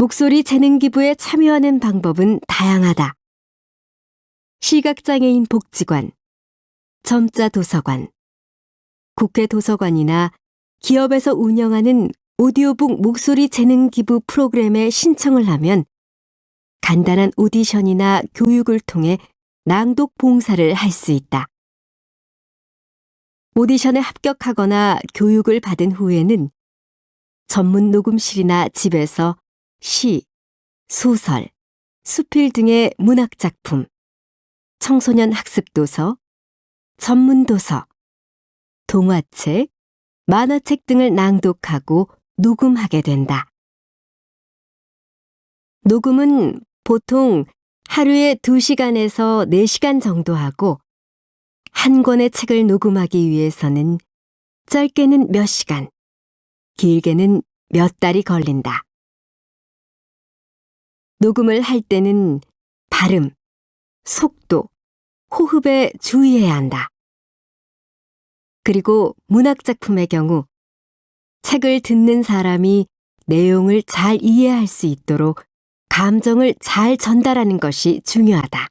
목소리 재능 기부에 참여하는 방법은 다양하다. 시각장애인 복지관, 점자 도서관, 국회 도서관이나 기업에서 운영하는 오디오북 목소리 재능 기부 프로그램에 신청을 하면 간단한 오디션이나 교육을 통해 낭독 봉사를 할 수 있다. 오디션에 합격하거나 교육을 받은 후에는 전문 녹음실이나 집에서 시, 소설, 수필 등의 문학작품, 청소년 학습도서, 전문도서, 동화책, 만화책 등을 낭독하고 녹음하게 된다. 녹음은 보통 하루에 2시간에서 4시간 정도 하고 한 권의 책을 녹음하기 위해서는 짧게는 몇 시간, 길게는 몇 달이 걸린다. 녹음을 할 때는 발음, 속도, 호흡에 주의해야 한다. 그리고 문학작품의 경우 책을 듣는 사람이 내용을 잘 이해할 수 있도록 감정을 잘 전달하는 것이 중요하다.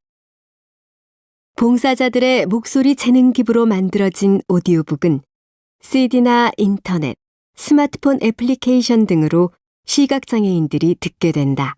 봉사자들의 목소리 재능 기부로 만들어진 오디오북은 CD나 인터넷, 스마트폰 애플리케이션 등으로 시각장애인들이 듣게 된다.